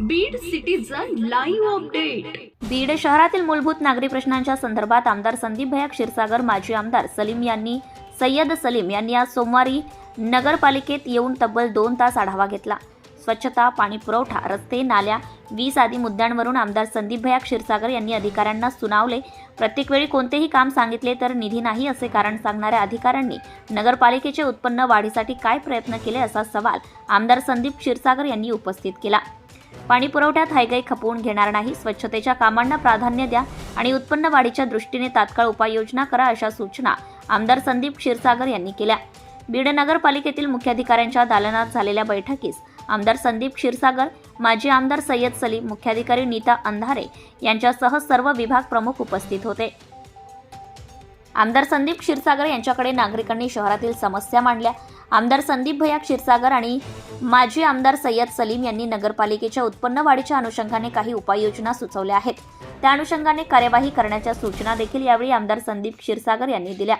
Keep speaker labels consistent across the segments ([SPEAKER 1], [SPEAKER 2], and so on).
[SPEAKER 1] Beed citizen live update
[SPEAKER 2] Beed शहरातील मूलभूत नागरी प्रश्नांच्या संदर्भात आमदार संदीप भया क्षीरसागर माजी आमदार सलीम यांनी सय्यद सलीम यांनी आज सोमवारी नगरपालिकेत येऊन तब्बल दोन तास आढावा घेतला. स्वच्छता पाणी पुरवठा रस्ते नाल्या वीज आदी मुद्द्यांवरून आमदार संदीप भया क्षीरसागर यांनी अधिकाऱ्यांना सुनावले. प्रत्येक वेळी कोणतेही काम सांगितले तर निधी नाही असे कारण सांगणाऱ्या अधिकाऱ्यांनी नगरपालिकेचे उत्पन्न वाढीसाठी काय प्रयत्न केले असा सवाल आमदार संदीप क्षीरसागर यांनी उपस्थित केला. पाणी पुरवठ्यात हायगाई खपवून घेणार नाही. स्वच्छतेच्या कामांना प्राधान्य द्या आणि उत्पन्न वाढीच्या दृष्टीने तात्काळ उपाययोजना करा अशा सूचना आमदार संदीप क्षीरसागर यांनी केल्या. बीड नगरपालिकेतील मुख्याधिकाऱ्यांच्या दालनात झालेल्या बैठकीस आमदार संदीप क्षीरसागर माजी आमदार सय्यद सलीम मुख्याधिकारी नीता अंधारे यांच्यासह सर्व विभाग प्रमुख उपस्थित होते. आमदार संदीप क्षीरसागर यांच्याकडे नागरिकांनी शहरातील समस्या मांडल्या. आमदार संदीप भैया क्षीरसागर आणि माजी आमदार सय्यद सलीम यांनी नगरपालिकेच्या उत्पन्न वाढीच्या अनुषंगाने काही उपाययोजना सुचवल्या आहेत. त्या अनुषंगाने कार्यवाही करण्याच्या सूचना देखील यावेळी आमदार संदीप क्षीरसागर यांनी दिल्या.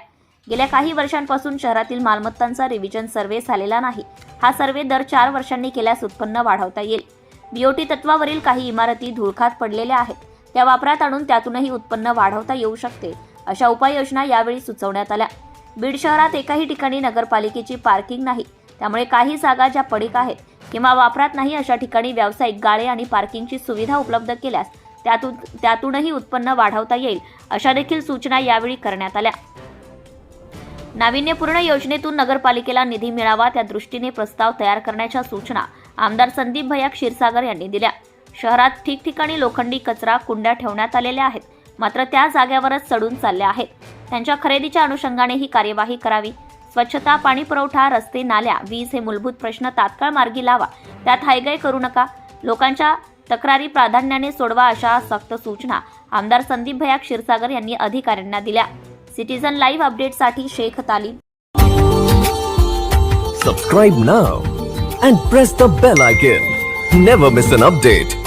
[SPEAKER 2] गेल्या काही वर्षांपासून शहरातील मालमत्तांचा रिव्हिजन सर्व्हे झालेला नाही. हा सर्व्हे दर चार वर्षांनी केल्यास उत्पन्न वाढवता येईल. बीओटी तत्वावरील काही इमारती धुळखात पडलेल्या आहेत. त्या वापरात आणून त्यातूनही उत्पन्न वाढवता येऊ शकते अशा उपाययोजना यावेळी सुचवण्यात आल्या. बीड शहरात एकाही ठिकाणी नगरपालिकेची पार्किंग नाही. त्यामुळे काही जागा ज्या पडीक आहेत किंवा वापरात नाही अशा ठिकाणी व्यावसायिक गाळे आणि पार्किंगची सुविधा उपलब्ध केल्यास त्यातून त्यातूनही उत्पन्न वाढवता येईल अशा देखील सूचना यावेळी करण्यात आल्या. नाविन्यपूर्ण योजनेतून नगरपालिकेला निधी मिळावा त्या दृष्टीने प्रस्ताव तयार करण्याच्या सूचना आमदार संदीप भैया क्षीरसागर यांनी दिल्या. शहरात ठिकठिकाणी लोखंडी कचरा कुंड्या ठेवण्यात आलेल्या आहेत मात्र त्या जाग्यावरच चढून चालल्या आहेत. त्यांच्या खरेदीच्या अनुषंगाने ही कार्यवाही करावी. स्वच्छता पाणी पुरवठा रस्ते नाल्या वीज हे मूलभूत प्रश्न तात्काळ मार्गी लावा. त्यात हायगय करू नका. लोकांच्या तक्रारी प्राधान्याने सोडवा अशा सक्त सूचना आमदार संदीप भैया क्षीरसागर यांनी अधिकाऱ्यांना दिल्या. सिटीजन लाईव्ह अपडेटसाठी Shaikh Talim.
[SPEAKER 3] Subscribe now and press the bell icon never miss an update